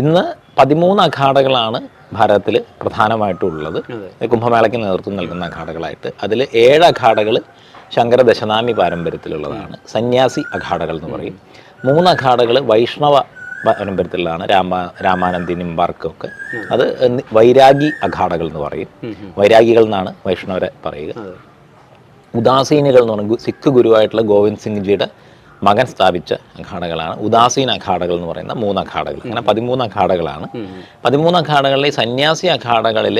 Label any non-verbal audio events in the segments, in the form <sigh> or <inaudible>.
ഇന്ന് പതിമൂന്ന് അഖാഡകളാണ് ഭാരതത്തിൽ പ്രധാനമായിട്ടുള്ളത്. കുംഭമേളയ്ക്ക് നേതൃത്വം നൽകുന്ന അഖാഡകളായിട്ട്. അതിൽ ഏഴ് അഖാഡകൾ ശങ്കര ദശനാമി പാരമ്പര്യത്തിലുള്ളതാണ്. സന്യാസി അഖാഡകൾ എന്ന് പറയും. മൂന്ന് അഖാഡകൾ വൈഷ്ണവ പാരമ്പര്യത്തിലുള്ളതാണ് രാമ രാമാനന്ദിനും വർക്കൊക്കെ അത് വൈരാഗി അഖാഡകൾ എന്ന് പറയും. വൈരാഗികൾ എന്നാണ് വൈഷ്ണവരെ പറയുക. ഉദാസീനികൾ എന്ന് പറയുന്നത് സിഖ് ഗുരുവായിട്ടുള്ള ഗോവിന്ദ് സിംഗ് ജിയുടെ മകൻ സ്ഥാപിച്ച അഖാഡകളാണ് ഉദാസീന അഖാഡകൾ എന്ന് പറയുന്ന മൂന്ന് അഖാഡകൾ അങ്ങനെ പതിമൂന്ന് അഖാഡകളാണ് പതിമൂന്ന് അഖാഡകളിൽ സന്യാസി അഖാഡകളിൽ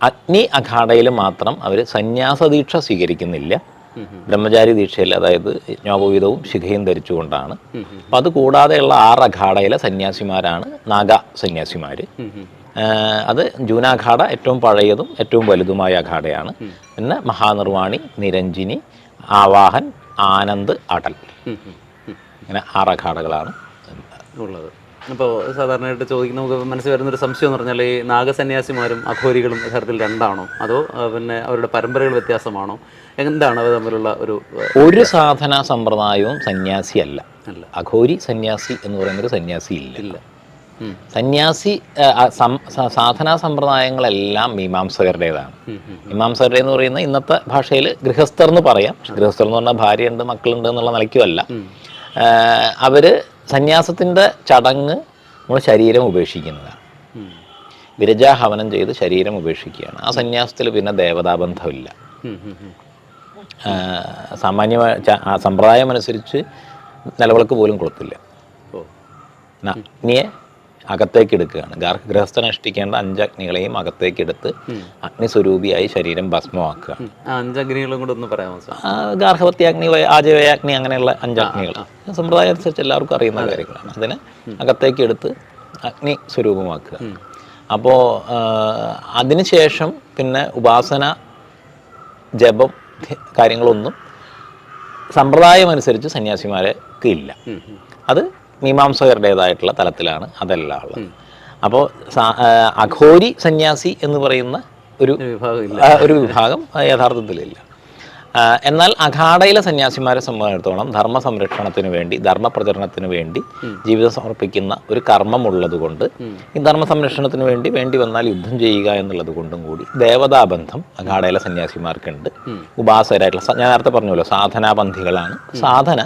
അഗ്നി അഖാഡയിൽ മാത്രം അവർ സന്യാസ ദീക്ഷ സ്വീകരിക്കുന്നില്ല ബ്രഹ്മചാരി ദീക്ഷയിൽ അതായത് ജ്ഞാപവിധവും ശിഖയും ധരിച്ചുകൊണ്ടാണ്. അപ്പം അത് കൂടാതെയുള്ള ആറ് അഖാഡയിലെ സന്യാസിമാരാണ് നാഗ സന്യാസിമാർ. അത് ജൂനാഘാട ഏറ്റവും പഴയതും ഏറ്റവും വലുതുമായ അഖാഡയാണ് പിന്നെ മഹാനിർവാണി നിരഞ്ജിനി ആവാഹൻ ആനന്ദ് അടൽ. ഇങ്ങനെ ആറ് അഖാഡകളാണ് ഉള്ളത്. അപ്പോൾ സാധാരണയായിട്ട് ചോദിക്കുന്ന നമുക്ക് മനസ്സിൽ വരുന്നൊരു സംശയം എന്ന് പറഞ്ഞാൽ ഈ നാഗസന്യാസിമാരും അഘോരികളും യഥാർത്ഥത്തിൽ രണ്ടാണോ? അതോ പിന്നെ അവരുടെ പരമ്പരകൾ വ്യത്യാസമാണോ? എന്താണ് അവർ തമ്മിലുള്ള ഒരു ഒരു സാധന സമ്പ്രദായവും സന്യാസിയല്ല. അല്ല. അഘോരി സന്യാസി എന്ന് പറയുന്നൊരു സന്യാസി ഇല്ല. സന്യാസി സാധനാ സമ്പ്രദായങ്ങളെല്ലാം മീമാംസകരുടേതാണ്. മീമാംസകരുടെ എന്ന് പറയുന്ന ഇന്നത്തെ ഭാഷയിൽ ഗൃഹസ്ഥർ എന്ന് പറയാം ഗൃഹസ്ഥർ എന്ന് പറഞ്ഞാൽ ഭാര്യയുണ്ട് മക്കളുണ്ട് എന്നുള്ള നിലയ്ക്കുമല്ല. അവർ സന്യാസത്തിന്റെ ചടങ്ങ് നമ്മൾ ശരീരം ഉപേക്ഷിക്കുന്നതാണ്. വിരജാഹവനം ചെയ്ത് ശരീരം ഉപേക്ഷിക്കുകയാണ്. ആ സന്യാസത്തിൽ പിന്നെ ദേവതാബന്ധമില്ല. ആ സമ്പ്രദായം അനുസരിച്ച് നിലവിളക്ക് പോലും കൊളുത്തില്ല ഓ. ന- അഗ്നിയെ അകത്തേക്ക് എടുക്കുകയാണ്. അനുഷ്ഠിക്കേണ്ട അഞ്ച് അഗ്നികളെയും അകത്തേക്ക് എടുത്ത് അഗ്നിസ്വരൂപിയായി ശരീരം ഭസ്മമാക്കുക. അഞ്ചഗ്നികളും കൂടെ ഒന്ന് പറയാമോ ഗാർഹവത്യാഗ്നി വയ- ആജീവയാഗ്നി അങ്ങനെയുള്ള അഞ്ചഗ്നികൾ. സമ്പ്രദായം അനുസരിച്ച് എല്ലാവർക്കും അറിയുന്ന കാര്യങ്ങളാണ്. അതിനെ അകത്തേക്ക് എടുത്ത് അഗ്നി സ്വരൂപമാക്കുക അപ്പോൾ അതിനുശേഷം പിന്നെ ഉപാസന ജപം കാര്യങ്ങളൊന്നും സമ്പ്രദായം അനുസരിച്ച് സന്യാസിമാർക്ക് ഇല്ല. അത് മീമാംസകരുടേതായിട്ടുള്ള തലത്തിലാണ് അതെല്ലാം ഉള്ളത്. അപ്പോൾ അഘോരി സന്യാസി എന്ന് പറയുന്ന ഒരു ഒരു വിഭാഗം ഇല്ല. ഒരു വിഭാഗം ആ, യഥാർത്ഥത്തിലില്ല. എന്നാൽ അഖാഡയിലെ സന്യാസിമാരെ സംബന്ധിച്ചിടത്തോളം ധർമ്മ സംരക്ഷണത്തിന് വേണ്ടി ധർമ്മ പ്രചരണത്തിന് വേണ്ടി ജീവിതം സമർപ്പിക്കുന്ന ഒരു കർമ്മമുള്ളത് കൊണ്ട് ഈ ധർമ്മ സംരക്ഷണത്തിന് വേണ്ടി വേണ്ടി വന്നാൽ യുദ്ധം ചെയ്യുക എന്നുള്ളത് കൊണ്ടും കൂടി ദേവതാബന്ധം അഖാഡയിലെ സന്യാസിമാർക്കുണ്ട്. ഉപാസകരായിട്ടുള്ള ഞാൻ നേരത്തെ പറഞ്ഞല്ലോ സാധനാബന്ധികളാണ് സാധന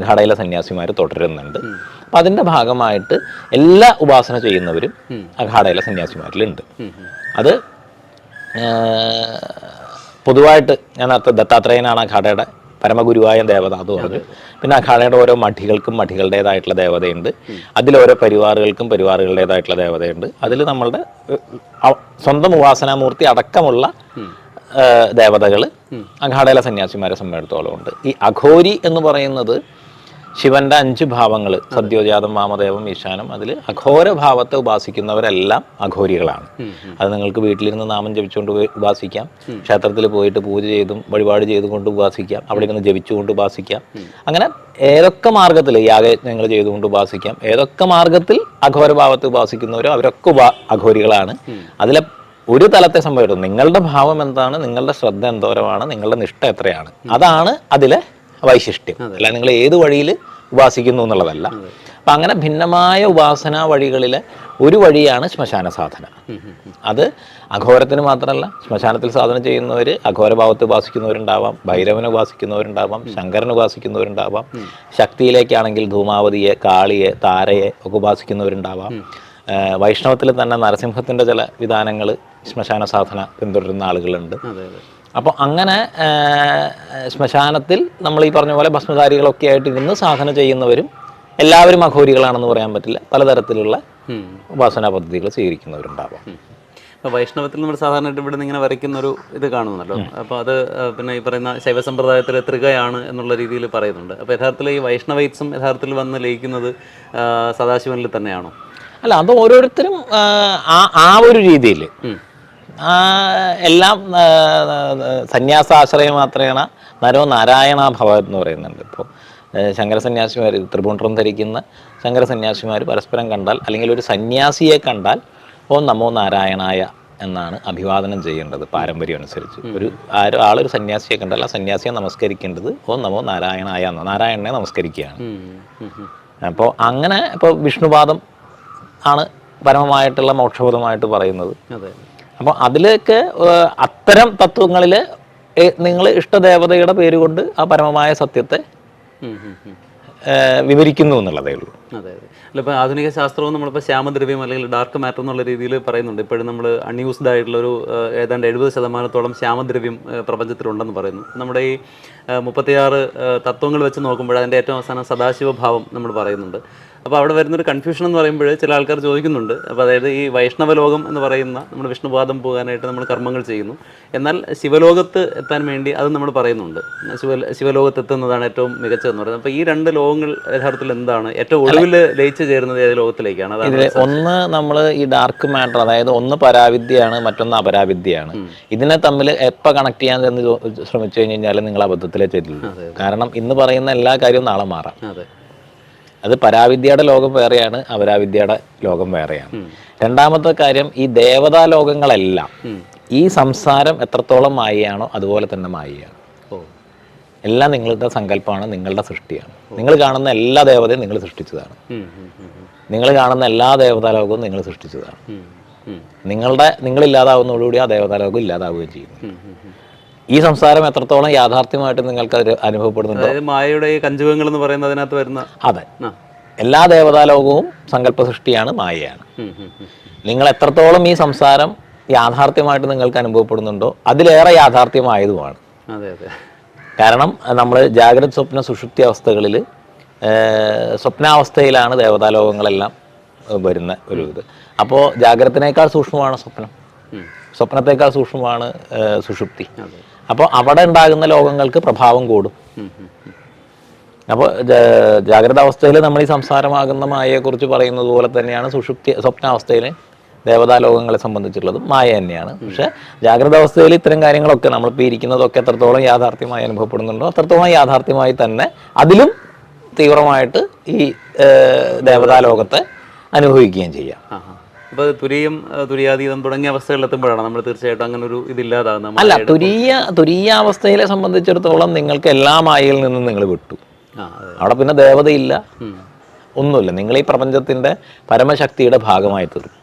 അഖാഡയിലെ സന്യാസിമാർ തുടരുന്നുണ്ട്. അപ്പം അതിന്റെ ഭാഗമായിട്ട് എല്ലാ ഉപാസന ചെയ്യുന്നവരും അഖാഡയിലെ സന്യാസിമാരിലുണ്ട്. അത് പൊതുവായിട്ട് ഞാൻ ദത്താത്രേയനാണ് അഖാഡയുടെ പരമഗുരുവായ ദേവത അത് പറഞ്ഞു പിന്നെ അഖാഡയുടെ ഓരോ മഠികൾക്കും മഠികളുടേതായിട്ടുള്ള ദേവതയുണ്ട്. അതിൽ ഓരോ പരിവാറുകൾക്കും പരിവാറുകളുടേതായിട്ടുള്ള ദേവതയുണ്ട്. അതിൽ നമ്മളുടെ സ്വന്തം ഉപാസനാമൂർത്തി അടക്കമുള്ള ദേവതകൾ അഖാഡയിലെ സന്യാസിമാരെ സംബന്ധിച്ചിടത്തോളം ഉണ്ട്. ഈ അഘോരി എന്ന് പറയുന്നത് ശിവന്റെ അഞ്ച് ഭാവങ്ങൾ സദ്യോജാതം വാമദേവം ഈശാനം അതിൽ അഘോര ഭാവത്തെ ഉപാസിക്കുന്നവരെല്ലാം അഘോരികളാണ്. അത് നിങ്ങൾക്ക് വീട്ടിലിരുന്ന് നാമം ജപിച്ചുകൊണ്ട് ഉപാസിക്കാം. ക്ഷേത്രത്തിൽ പോയിട്ട് പൂജ ചെയ്തും വഴിപാട് ചെയ്തുകൊണ്ട് ഉപാസിക്കാം. അവിടെ ഇരുന്ന് ജപിച്ചുകൊണ്ട് ഉപാസിക്കാം. അങ്ങനെ ഏതൊക്കെ മാർഗത്തിൽ യാഗയജ്ഞങ്ങൾ ചെയ്തുകൊണ്ട് ഉപാസിക്കാം ഏതൊക്കെ മാർഗത്തിൽ അഘോര ഭാവത്തെ ഉപാസിക്കുന്നവരോ അവരൊക്കെ ഉപാ അഘോരികളാണ്. അതിലെ ഒരു തലത്തെ സംഭവിക്കുന്നത് നിങ്ങളുടെ ഭാവം എന്താണ്? നിങ്ങളുടെ ശ്രദ്ധ എന്തോരമാണ്? നിങ്ങളുടെ നിഷ്ഠ എത്രയാണ്? അതാണ് അതിലെ വൈശിഷ്ട്യം. അല്ല നിങ്ങൾ ഏത് വഴിയിൽ ഉപാസിക്കുന്നു എന്നുള്ളതല്ല. അപ്പം അങ്ങനെ ഭിന്നമായ ഉപാസനാ വഴികളിൽ ഒരു വഴിയാണ് ശ്മശാന സാധന. അത് അഘോരത്തിന് മാത്രമല്ല ശ്മശാനത്തിൽ സാധന ചെയ്യുന്നവർ അഘോരഭാവത്തെ ഉപാസിക്കുന്നവരുണ്ടാവാം ഭൈരവനെ ഉപാസിക്കുന്നവരുണ്ടാവാം ശങ്കരനെ ഉപാസിക്കുന്നവരുണ്ടാവാം ശക്തിയിലേക്കാണെങ്കിൽ ധൂമാവതിയെ കാളിയെ താരയെ ഒക്കെ ഉപാസിക്കുന്നവരുണ്ടാവാം. വൈഷ്ണവത്തിൽ തന്നെ നരസിംഹത്തിന്റെ ചില വിധാനങ്ങൾ ശ്മശാന സാധന പിന്തുടരുന്ന ആളുകളുണ്ട്. അപ്പോൾ അങ്ങനെ ശ്മശാനത്തിൽ നമ്മൾ ഈ പറഞ്ഞ പോലെ ഭസ്മധാരികളൊക്കെ ആയിട്ട് ഇരുന്ന് സാധന ചെയ്യുന്നവരും എല്ലാവരും അഘോരികളാണെന്ന് പറയാൻ പറ്റില്ല. പലതരത്തിലുള്ള ഉപാസന പദ്ധതികൾ സ്വീകരിക്കുന്നവരുണ്ടാവാം. ഇപ്പോൾ വൈഷ്ണവത്തിൽ നമ്മൾ സാധാരണയായിട്ട് ഇവിടെ നിന്ന് ഇങ്ങനെ വരയ്ക്കുന്ന ഒരു ഇത് കാണുന്നുണ്ടല്ലോ അപ്പോൾ അത് പിന്നെ ഈ പറയുന്ന ശൈവ സമ്പ്രദായത്തിലെ ത്രികയാണ് എന്നുള്ള രീതിയിൽ പറയുന്നുണ്ട്. അപ്പോൾ യഥാർത്ഥത്തിൽ ഈ വൈഷ്ണവൈറ്റ്സും യഥാർത്ഥത്തിൽ വന്ന് ലയിക്കുന്നത് സദാശിവനിൽ തന്നെയാണോ? അല്ല അത് ഓരോരുത്തരും ആ, ആ ഒരു രീതിയിൽ. എല്ലാം സന്യാസാശ്രയം മാത്രേണ നരോ നാരായണ ഭവ എന്ന് പറയുന്നുണ്ട് ഇപ്പോൾ ശങ്കര സന്യാസിമാർ ധരിക്കുന്ന ശങ്കര സന്യാസിമാർ പരസ്പരം കണ്ടാൽ അല്ലെങ്കിൽ ഒരു സന്യാസിയെ കണ്ടാൽ ഓ നമോ നാരായണായ എന്നാണ് അഭിവാദനം ചെയ്യേണ്ടത് പാരമ്പര്യം അനുസരിച്ച്. ഒരു ആരോ ആളൊരു സന്യാസിയെ കണ്ടാൽ ആ സന്യാസിയെ നമസ്കരിക്കേണ്ടത് ഓ നമോ നാരായണായ എന്ന് നാരായണനെ നമസ്കരിക്കുകയാണ്. അപ്പോൾ അങ്ങനെ ഇപ്പോൾ വിഷ്ണുപാദം ആണ് പരമമായിട്ടുള്ള മോക്ഷപദമായിട്ട് പറയുന്നത്. അതെ. അപ്പോൾ അതിലേക്ക് അത്തരം തത്വങ്ങളിൽ നിങ്ങൾ ഇഷ്ടദേവതയുടെ പേര് കൊണ്ട് ആ പരമമായ സത്യത്തെ വിവരിക്കുന്നു എന്നുള്ളതേ ഉള്ളൂ. അതെ അതെ. അല്ല ഇപ്പോൾ ആധുനിക ശാസ്ത്രവും നമ്മളിപ്പോൾ ശ്യാമദ്രവ്യം അല്ലെങ്കിൽ ഡാർക്ക് മാറ്റർ എന്നുള്ള രീതിയിൽ പറയുന്നുണ്ട്. ഇപ്പോഴും നമ്മൾ അൺയൂസ്ഡ് ആയിട്ടുള്ള ഒരു ഏതാണ്ട് എഴുപത് ശതമാനത്തോളം ശ്യാമദ്രവ്യം പ്രപഞ്ചത്തിലുണ്ടെന്ന് പറയുന്നു. നമ്മുടെ ഈ മുപ്പത്തിയാറ് തത്വങ്ങൾ വെച്ച് നോക്കുമ്പോൾ അതിന്റെ ഏറ്റവും അവസാനം സദാശിവഭാവം നമ്മൾ പറയുന്നുണ്ട്. അപ്പോൾ അവിടെ വരുന്നൊരു കൺഫ്യൂഷൻ എന്ന് പറയുമ്പോൾ ചില ആൾക്കാർ ചോദിക്കുന്നുണ്ട്. അപ്പോൾ അതായത് ഈ വൈഷ്ണവ ലോകം എന്ന് പറയുന്ന നമ്മൾ വിഷ്ണുപാദം പോകാനായിട്ട് നമ്മൾ കർമ്മങ്ങൾ ചെയ്യുന്നു. എന്നാൽ ശിവലോകത്ത് എത്താൻ വേണ്ടി അത് നമ്മൾ പറയുന്നുണ്ട്. ശിവ ശിവലോകത്ത് എത്തുന്നതാണ് ഏറ്റവും മികച്ചതെന്ന് പറയുന്നത്. അപ്പോൾ ഈ രണ്ട് ലോകങ്ങൾ യഥാർത്ഥത്തിൽ എന്താണ്? ഏറ്റവും ഒടുവിൽ ലയിച്ചു ചേരുന്നത് ഏത് ലോകത്തിലേക്കാണ്? അതായത് ഒന്ന് നമ്മൾ ഈ ഡാർക്ക് മാറ്റർ അതായത് ഒന്ന് പരാവിദ്യയാണ് മറ്റൊന്ന് അപരാവിദ്യയാണ്. ഇതിനെ തമ്മിൽ എപ്പോൾ കണക്ട് ചെയ്യാൻ ശ്രമിച്ചു കഴിഞ്ഞ് കഴിഞ്ഞാൽ നിങ്ങൾ അബദ്ധത്തിലേ ചെല്ലുള്ളൂ. കാരണം ഇന്ന് പറയുന്ന എല്ലാ കാര്യവും നാളെ മാറാം. അതെ പരാവിദ്യയുടെ ലോകം വേറെയാണ് അപരാവിദ്യയുടെ ലോകം വേറെയാണ്. രണ്ടാമത്തെ കാര്യം ഈ ദേവതാ ലോകങ്ങളെല്ലാം ഈ സംസാരം എത്രത്തോളം മായയാണോ അതുപോലെ തന്നെ മായയാണ്. എല്ലാം നിങ്ങളുടെ സങ്കല്പമാണ് നിങ്ങളുടെ സൃഷ്ടിയാണ്. നിങ്ങൾ കാണുന്ന എല്ലാ ദേവതയും നിങ്ങൾ സൃഷ്ടിച്ചതാണ്. നിങ്ങൾ കാണുന്ന എല്ലാ ദേവതാ ലോകവും നിങ്ങൾ സൃഷ്ടിച്ചതാണ്. നിങ്ങളുടെ നിങ്ങളില്ലാതാവുന്നതോടുകൂടി ആ ദേവതാ ലോകം ഇല്ലാതാവുകയും ചെയ്യുന്നു. ഈ സംസാരം എത്രത്തോളം യാഥാർത്ഥ്യമായിട്ട് നിങ്ങൾക്ക് അതിൽ അനുഭവപ്പെടുന്നുണ്ട്? അതായത് മായയുടെ ഈ കഞ്ചുകങ്ങൾ എന്ന് പറയുന്നത് അതിനകത്ത് വരുന്ന അതെ. എല്ലാ ദേവതാലോകവും സങ്കല്പ സൃഷ്ടിയാണ് മായയാണ്. നിങ്ങൾ എത്രത്തോളം ഈ സംസാരം യാഥാർത്ഥ്യമായിട്ട് നിങ്ങൾക്ക് അനുഭവപ്പെടുന്നുണ്ടോ അതിലേറെ യാഥാർത്ഥ്യമായതുമാണ്. കാരണം നമ്മൾ ജാഗ്രത സ്വപ്ന സുഷുപ്തി അവസ്ഥകളിൽ സ്വപ്നാവസ്ഥയിലാണ് ദേവതാലോകങ്ങളെല്ലാം വരുന്ന ഒരു ഇത്. അപ്പോൾ ജാഗ്രതനേക്കാൾ സൂക്ഷ്മമാണ് സ്വപ്നം. സ്വപ്നത്തേക്കാൾ സൂക്ഷ്മമാണ് സുഷുപ്തി. അപ്പോൾ അവിടെ ഉണ്ടാകുന്ന ലോകങ്ങൾക്ക് പ്രഭാവം കൂടും. അപ്പോൾ ജാഗ്രത അവസ്ഥയിൽ നമ്മൾ ഈ സംസാരമാകുന്ന മായയെക്കുറിച്ച് പറയുന്നത് പോലെ തന്നെയാണ് സുഷുപ്തി സ്വപ്നാവസ്ഥയിൽ ദേവതാ ലോകങ്ങളെ സംബന്ധിച്ചുള്ളതും മായ തന്നെയാണ് പക്ഷേ ജാഗ്രത അവസ്ഥയിൽ ഇത്തരം കാര്യങ്ങളൊക്കെ നമ്മളിപ്പോൾ ഇരിക്കുന്നതൊക്കെ എത്രത്തോളം യാഥാർത്ഥ്യമായി അനുഭവപ്പെടുന്നുണ്ടോ അത്രത്തോളം യാഥാർത്ഥ്യമായി തന്നെ അതിലും തീവ്രമായിട്ട് ഈ ദേവതാ ലോകത്തെ അനുഭവിക്കുകയും ചെയ്യാം. അപ്പോൾ തുരിയും തുരിയാതീതം തുടങ്ങിയ അവസ്ഥകളിൽ എത്തുമ്പോഴാണ് നമ്മൾ തീർച്ചയായിട്ടും അങ്ങനെ ഒരു ഇതില്ലാതാകുന്നത് അല്ല തുരിയ തുരീയാവസ്ഥയിലെ സംബന്ധിച്ചിടത്തോളം നിങ്ങൾക്ക് എല്ലാ മായയിൽ നിന്നും നിങ്ങൾ വിട്ടു. അവിടെ പിന്നെ ദേവതയില്ല. ഒന്നുമില്ല. നിങ്ങൾ ഈ പ്രപഞ്ചത്തിന്റെ പരമശക്തിയുടെ ഭാഗമായി തീർന്നു.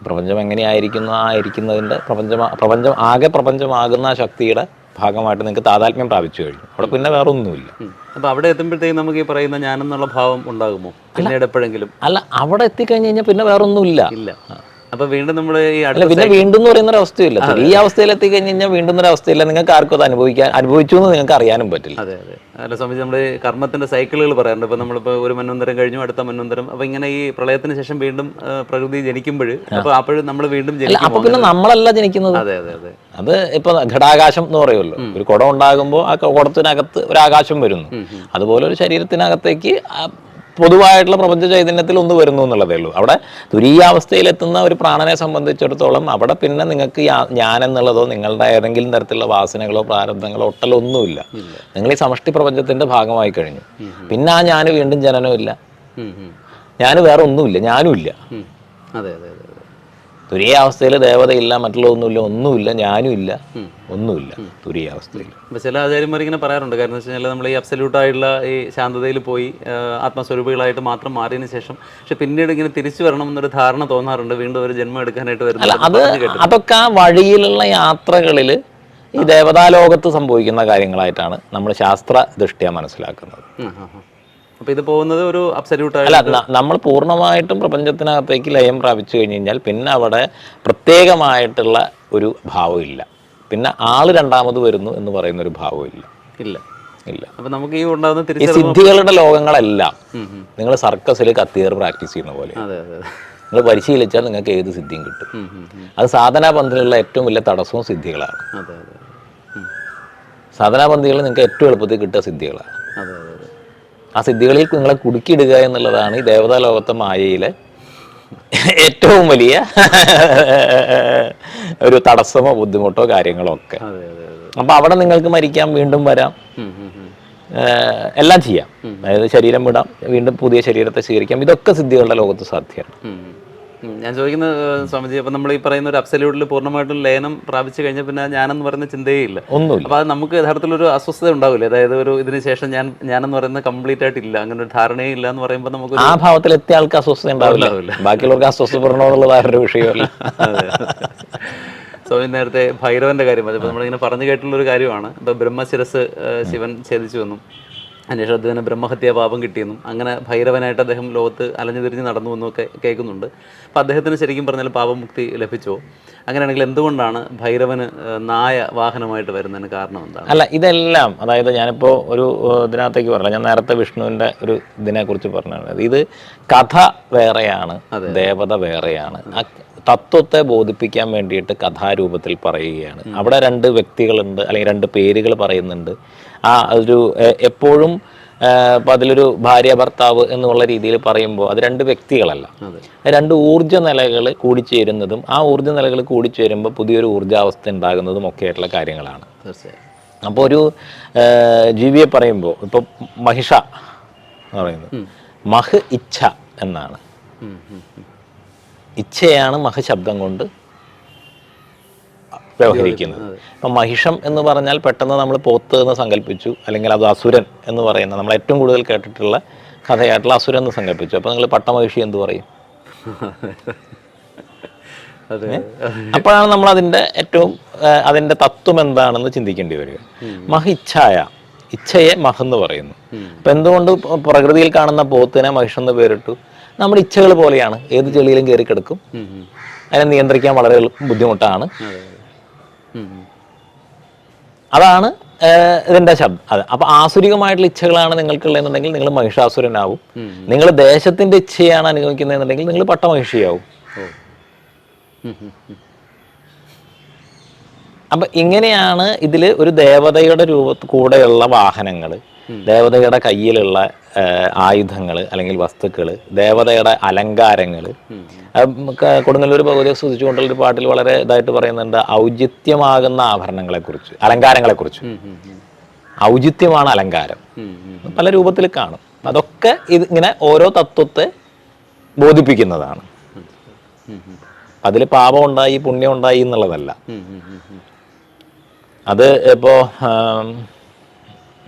പ്രപഞ്ചം എങ്ങനെയായിരിക്കുന്നു ആ ഇരിക്കുന്നതിന്റെ പ്രപഞ്ചം പ്രപഞ്ചം ആകെ പ്രപഞ്ചമാകുന്ന ആ ശക്തിയുടെ ഭാഗമായിട്ട് നിങ്ങൾക്ക് താതാത്മ്യം പ്രാപിച്ചു കഴിഞ്ഞു. അവിടെ പിന്നെ വേറെ ഒന്നുമില്ല അപ്പൊ അപ്പോൾ അവിടെ എത്തുമ്പോഴത്തേക്കും നമുക്ക് ഈ പറയുന്ന ഞാനെന്നുള്ള ഭാവം ഉണ്ടാകുമോ? പിന്നീട് എപ്പോഴെങ്കിലും? അല്ല അവിടെ എത്തിക്കഴിഞ്ഞ് കഴിഞ്ഞാൽ പിന്നെ വേറൊന്നുമില്ല. ഇല്ല. അപ്പൊ വീണ്ടും നമ്മൾ ഈ പിന്നെ വീണ്ടും എന്ന് പറയുന്ന ഒരു അവസ്ഥയില്ല ഈ അവസ്ഥയിൽ എത്തി കഴിഞ്ഞ് കഴിഞ്ഞാൽ വീണ്ടും ഒരു അവസ്ഥയില്ല. നിങ്ങൾക്ക് ആർക്കും അത് അനുഭവിക്കാൻ അനുഭവിച്ചു എന്ന് നിങ്ങൾക്ക് അറിയാനും പറ്റില്ല. അതെ അതെ. അല്ല സംബന്ധിച്ച് നമ്മൾ കർമ്മത്തിന്റെ സൈക്കിളുകൾ പറയാറുണ്ട്. ഇപ്പൊ നമ്മളിപ്പോ ഒരു മന്വന്തരം കഴിഞ്ഞു അടുത്ത മന്വന്തരം അപ്പൊ ഇങ്ങനെ ഈ പ്രളയത്തിന് ശേഷം വീണ്ടും പ്രകൃതി ജനിക്കുമ്പോൾ അപ്പൊ അപ്പോഴും നമ്മൾ വീണ്ടും അപ്പൊ പിന്നെ നമ്മളല്ല ജനിക്കുന്നത്. അതെ അതെ അതെ. അത് ഇപ്പൊ ഘടാകാശം എന്ന് പറയുമല്ലോ. ഒരു കുടം ഉണ്ടാകുമ്പോൾ ആ കുടത്തിനകത്ത് ഒരു ആകാശം വരുന്നു. അതുപോലെ ഒരു ശരീരത്തിനകത്തേക്ക് പൊതുവായിട്ടുള്ള പ്രപഞ്ച ചൈതന്യത്തിൽ ഒന്ന് വരുന്നു എന്നുള്ളതേ ഉള്ളൂ. അവിടെ തുരീയാവസ്ഥയിലെത്തുന്ന ഒരു പ്രാണനെ സംബന്ധിച്ചിടത്തോളം അവിടെ പിന്നെ നിങ്ങൾക്ക് ഞാൻ എന്നുള്ളതോ നിങ്ങളുടെ ഏതെങ്കിലും തരത്തിലുള്ള വാസനകളോ പ്രാരബ്ധങ്ങളോ ഒട്ടലോ ഒന്നുമില്ല. നിങ്ങൾ ഈ സമഷ്ടി പ്രപഞ്ചത്തിന്റെ ഭാഗമായി കഴിഞ്ഞു. പിന്നെ ആ ഞാൻ വീണ്ടും ജനനമില്ല ഞാൻ വേറെ ഒന്നുമില്ല ഞാനും ഇല്ല. അതെ അതെ. തുരീയാവസ്ഥയിൽ ദേവതയില്ല മറ്റുള്ളതൊന്നുമില്ല ഒന്നുമില്ല ഞാനും ഇല്ല ഒന്നുമില്ല തുരീയാവസ്ഥയിൽ അപ്പൊ ചില ആചാര്യന്മാർ ഇങ്ങനെ പറയാറുണ്ട്. കാരണം എന്ന് വെച്ച് കഴിഞ്ഞാൽ നമ്മൾ ഈ അബ്സല്യൂട്ട് ആയിട്ടുള്ള ഈ ശാന്തതയിൽ പോയി ആത്മസ്വരൂപികളായിട്ട് മാത്രം മാറിയതിനു ശേഷം പക്ഷെ പിന്നീട് ഇങ്ങനെ തിരിച്ചു വരണം എന്നൊരു ധാരണ തോന്നാറുണ്ട്. വീണ്ടും ഒരു ജന്മം എടുക്കാനായിട്ട് വരുന്നത് അത് അതൊക്കെ ആ വഴിയിലുള്ള യാത്രകളിൽ ഈ ദേവതാലോകത്ത് സംഭവിക്കുന്ന കാര്യങ്ങളായിട്ടാണ് നമ്മൾ ശാസ്ത്ര ദൃഷ്ടിയ മനസ്സിലാക്കുന്നത് ഉം, ഉം, ഉം. അപ്പൊ ഇത് പോകുന്നത് ഒരു അബ്സല്യൂട്ട് അല്ല നമ്മൾ പൂർണമായിട്ടും പ്രപഞ്ചത്തിനകത്തേക്ക് ലയം പ്രാപിച്ചു കഴിഞ്ഞ് കഴിഞ്ഞാൽ പിന്നെ അവിടെ പ്രത്യേകമായിട്ടുള്ള ഒരു ഭാവമില്ല പിന്നെ ആൾ രണ്ടാമത് വരുന്നു എന്ന് പറയുന്ന ഒരു ഭാവമില്ല ഇല്ല. ഇല്ല. അപ്പൊ നമുക്ക് ഈ ഉണ്ടാകുന്ന ഈ സിദ്ധികളുടെ ലോകങ്ങളെല്ലാം. നിങ്ങൾ സർക്കസിൽ കത്തിയേർ പ്രാക്ടീസ് ചെയ്യുന്ന പോലെ. നിങ്ങൾ പരിശീലിച്ചാൽ നിങ്ങൾക്ക് ഏത് സിദ്ധിയും കിട്ടും. അത് സാധനാപന്തിലുള്ള ഏറ്റവും വലിയ തടസ്സവും സിദ്ധികളാണ്. സാധനാപന്തികൾ നിങ്ങൾക്ക് ഏറ്റവും എളുപ്പത്തിൽ കിട്ടുക സിദ്ധികളാണ്. ആ സിദ്ധികളിൽ നിങ്ങളെ കുടുക്കിയിടുക എന്നുള്ളതാണ് ഈ ദേവതാ ലോകത്തെ മായയിലെ ഏറ്റവും വലിയ ഒരു തടസ്സമോ ബുദ്ധിമുട്ടോ കാര്യങ്ങളോ ഒക്കെ അപ്പൊ അവിടെ നിങ്ങൾക്ക് മരിക്കാം വീണ്ടും വരാം. എല്ലാം ചെയ്യാം. അതായത് ശരീരം വിടാം വീണ്ടും പുതിയ ശരീരത്തെ സ്വീകരിക്കാം. ഇതൊക്കെ സിദ്ധികളുടെ ലോകത്ത് സാധ്യമാണ്. ഞാൻ ചോദിക്കുന്ന സ്വാമിജി അപ്പൊ നമ്മൾ ഈ പറയുന്ന ഒരു അബ്സല്യൂട്ടിൽ പൂർണമായിട്ടും ലയനം പ്രാപിച്ചു കഴിഞ്ഞാൽ പിന്നെ ഞാനെന്ന് പറയുന്ന ചിന്തയേ ഇല്ല ഒന്നുമില്ല. അപ്പൊ അത് നമുക്ക് യഥാർത്ഥത്തിൽ ഒരു അസ്വസ്ഥത ഉണ്ടാവില്ല. അതായത് ഒരു ഇതിന് ശേഷം ഞാൻ ഞാനെന്ന് പറയുന്നത് കംപ്ലീറ്റ് ആയിട്ട് ഇല്ല അങ്ങനെ ഒരു ധാരണയും ഇല്ല എന്ന് പറയുമ്പോൾ നമുക്ക് ആ ഭാവത്തിൽ എത്തിയ ആൾക്ക് അസ്വസ്ഥത ഉണ്ടാവില്ല. ബാക്കിയുള്ളവർക്ക് അസ്വസ്ഥപ്പെടണമെന്നുള്ളത് വേറൊരു വിഷയമല്ല. സ്വാമി നേരത്തെ ഭൈരവന്റെ കാര്യം. നമ്മളിങ്ങനെ പറഞ്ഞു കേട്ടുള്ള ഒരു കാര്യമാണ്. ഇപ്പൊ ബ്രഹ്മശിരസ് ശിവൻ ഛേദിച്ചു എന്നും അതിനുശേഷം അദ്ദേഹത്തിന് ബ്രഹ്മഹത്യാ പാപം കിട്ടിയെന്നും അങ്ങനെ ഭൈരവനായിട്ട് അദ്ദേഹം ലോകത്ത് അലഞ്ഞു തിരിഞ്ഞ് നടന്നു എന്നൊക്കെ കേൾക്കുന്നുണ്ട്. അപ്പോൾ അദ്ദേഹത്തിന് ശരിക്കും പറഞ്ഞാൽ പാപമുക്തി ലഭിച്ചോ? അങ്ങനെയാണെങ്കിൽ എന്തുകൊണ്ടാണ് ഭൈരവന് നായ വാഹനമായിട്ട് വരുന്നതിന് കാരണം എന്താണ്? അല്ല ഇതെല്ലാം അതായത് ഞാനിപ്പോൾ ഒരു ഇതിനകത്തേക്ക് പറഞ്ഞില്ല. ഞാൻ നേരത്തെ വിഷ്ണുവിന്റെ ഒരു ഇതിനെക്കുറിച്ച് പറഞ്ഞാണ് ഇത് കഥ വേറെയാണ് ദേവത വേറെയാണ്. തത്വത്തെ ബോധിപ്പിക്കാൻ വേണ്ടിയിട്ട് കഥാരൂപത്തിൽ പറയുകയാണ്. അവിടെ രണ്ട് വ്യക്തികളുണ്ട് അല്ലെങ്കിൽ രണ്ട് പേരുകൾ പറയുന്നുണ്ട്. ആ ഒരു എപ്പോഴും അപ്പൊ അതിലൊരു ഭാര്യ ഭർത്താവ് എന്നുള്ള രീതിയിൽ പറയുമ്പോൾ അത് രണ്ട് വ്യക്തികളല്ല. രണ്ട് ഊർജ നിലകൾ കൂടിച്ചേരുന്നതും ആ ഊർജ നിലകൾ കൂടിച്ചേരുമ്പോൾ പുതിയൊരു ഊർജാവസ്ഥ ഉണ്ടാകുന്നതും ഒക്കെ ആയിട്ടുള്ള കാര്യങ്ങളാണ്. അപ്പോൾ ഒരു ജീവിയെ പറയുമ്പോൾ ഇപ്പോൾ മഹിഷ എന്ന് പറയുന്നത്. മഹ് ഇച്ഛ എന്നാണ്. ഇച്ഛയാണ് മഹ് ശബ്ദം കൊണ്ട് വ്യവഹരിക്കുന്നത്. അപ്പം മഹിഷം എന്ന് പറഞ്ഞാൽ പെട്ടെന്ന് നമ്മൾ പോത്ത് എന്ന് സങ്കല്പിച്ചു അല്ലെങ്കിൽ അത് അസുരൻ എന്ന് പറയുന്ന നമ്മൾ ഏറ്റവും കൂടുതൽ കേട്ടിട്ടുള്ള കഥയായിട്ടുള്ള അസുരൻ എന്ന് സങ്കല്പിച്ചു. അപ്പോൾ നിങ്ങൾ പട്ടമഹിഷി എന്ത് പറയും? <laughs> അപ്പോഴാണ് നമ്മൾ അതിന്റെ ഏറ്റവും അതിന്റെ തത്വം എന്താണെന്ന് ചിന്തിക്കേണ്ടി വരിക. മഹിച്ഛായ ഇച്ഛായ മഹ് എന്ന് പറയുന്നു. അപ്പം എന്തുകൊണ്ട് പ്രകൃതിയിൽ കാണുന്ന പോത്തിനെ മഹിഷം എന്ന് പേരിട്ടു? നമ്മുടെ ഇച്ഛകൾ പോലെയാണ്. ഏത് ചെളിയിലും കയറി കിടക്കും. അതിനെ നിയന്ത്രിക്കാൻ വളരെ ബുദ്ധിമുട്ടാണ്. അതാണ് ഇതിന്റെ ശബ്ദം. അതെ. അപ്പൊ ആസുരികമായിട്ടുള്ള ഇച്ഛകളാണ് നിങ്ങൾക്കുള്ളതെന്നുണ്ടെങ്കിൽ നിങ്ങൾ മഹിഷാസുരനാവും. നിങ്ങൾ ദേശത്തിന്റെ ഇച്ഛയാണ് അനുഭവിക്കുന്നതെന്നുണ്ടെങ്കിൽ നിങ്ങൾ പട്ടമഹിഷിയാവും. അപ്പൊ ഇങ്ങനെയാണ് ഇതിൽ ഒരു ദേവതയുടെ രൂപ കൂടെയുള്ള വാഹനങ്ങൾ ദേവതയുടെ കയ്യിലുള്ള ആയുധങ്ങൾ അല്ലെങ്കിൽ വസ്തുക്കൾ ദേവതയുടെ അലങ്കാരങ്ങൾ കൊടുങ്ങല്ലൂർ ഭഗവതിയെ സ്തുതിച്ചുകൊണ്ടുള്ള ഒരു പാട്ടിൽ വളരെ ഇതായിട്ട് പറയുന്നുണ്ട് ഔചിത്യമാകുന്ന ആഭരണങ്ങളെക്കുറിച്ച് അലങ്കാരങ്ങളെക്കുറിച്ച്. ഔചിത്യമാണ് അലങ്കാരം. പല രൂപത്തിൽ കാണും അതൊക്കെ ഇത് ഇങ്ങനെ ഓരോ തത്വത്തെ ബോധിപ്പിക്കുന്നതാണ്. അതിൽ പാപം ഉണ്ടായി പുണ്യം ഉണ്ടായി എന്നുള്ളതല്ല. അത് ഇപ്പോൾ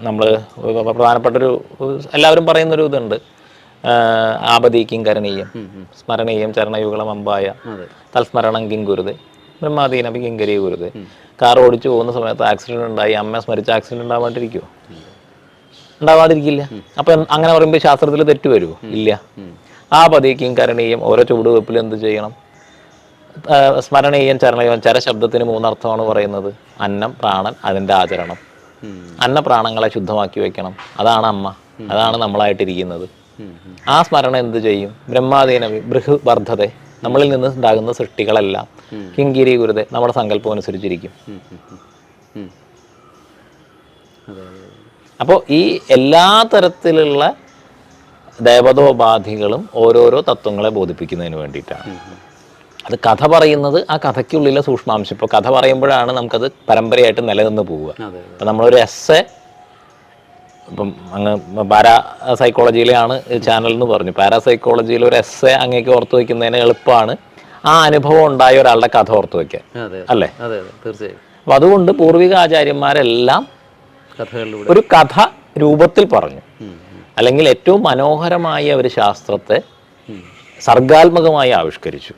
നമ്മൾ പ്രധാനപ്പെട്ടൊരു എല്ലാവരും പറയുന്നൊരു ഇതുണ്ട്. ആപതിക്കും കരണീയം സ്മരണീയം ചരണയുഗളം അമ്പായ തൽസ്മരണം കിങ്കുരുത് ബ്രഹ്മാദീനപി കിങ്കരി കുരുത്. കാർ ഓടിച്ചു പോകുന്ന സമയത്ത് ആക്സിഡന്റ് ഉണ്ടായി അമ്മ സ്മരിച്ച ആക്സിഡന്റ് ഉണ്ടാവാണ്ടിരിക്കുമോ ഉണ്ടാവാതിരിക്കില്ല. അപ്പൊ അങ്ങനെ പറയുമ്പോൾ ശാസ്ത്രത്തിൽ തെറ്റ് വരുമോ ഇല്ല. ആ പതിക്കും കരണീയം ഓരോ ചുവടുവെപ്പിൽ എന്ത് ചെയ്യണം? സ്മരണീയം ചരണീയം ചരശബ്ദത്തിന് മൂന്നർത്ഥമാണ് പറയുന്നത്. അന്നം പ്രാണൻ അതിന്റെ ആചരണം. അന്നപ്രാണങ്ങളെ ശുദ്ധമാക്കി വെക്കണം. അതാണ് അമ്മ. അതാണ് നമ്മളായിട്ടിരിക്കുന്നത്. ആ സ്മരണ എന്ത് ചെയ്യും? ബ്രഹ്മാധീന ബൃഹ് വർദ്ധത നമ്മളിൽ നിന്ന് ഉണ്ടാകുന്ന സൃഷ്ടികളെല്ലാം കിങ്കിരി ഗുരുതെ നമ്മുടെ സങ്കല്പം അനുസരിച്ചിരിക്കും. അപ്പോൾ ഈ എല്ലാ തരത്തിലുള്ള ദേവതോപാധികളും ഓരോരോ തത്വങ്ങളെ ബോധിപ്പിക്കുന്നതിന് വേണ്ടിയിട്ടാണ്. അത് കഥ പറയുന്നത് ആ കഥയ്ക്കുള്ളിലെ സൂക്ഷ്മാംശം. ഇപ്പോൾ കഥ പറയുമ്പോഴാണ് നമുക്കത് പരമ്പരയായിട്ട് നിലനിന്ന് പോവുക. അപ്പം നമ്മളൊരു എസ് എ ഇപ്പം അങ്ങ് പാരാ സൈക്കോളജിയിലെയാണ് ചാനൽ എന്ന് പറഞ്ഞു. പാരാ സൈക്കോളജിയിൽ ഒരു എസ് എ അങ്ങേക്ക് ഓർത്ത് വയ്ക്കുന്നതിന് എളുപ്പമാണ് ആ അനുഭവം ഉണ്ടായ ഒരാളുടെ കഥ ഓർത്ത് വയ്ക്കാൻ അല്ലേ? തീർച്ചയായും. അപ്പം അതുകൊണ്ട് പൂർവിക ആചാര്യന്മാരെല്ലാം ഒരു കഥ രൂപത്തിൽ പറഞ്ഞു. അല്ലെങ്കിൽ ഏറ്റവും മനോഹരമായ ഒരു ശാസ്ത്രത്തെ. സർഗാത്മകമായി ആവിഷ്കരിച്ചു.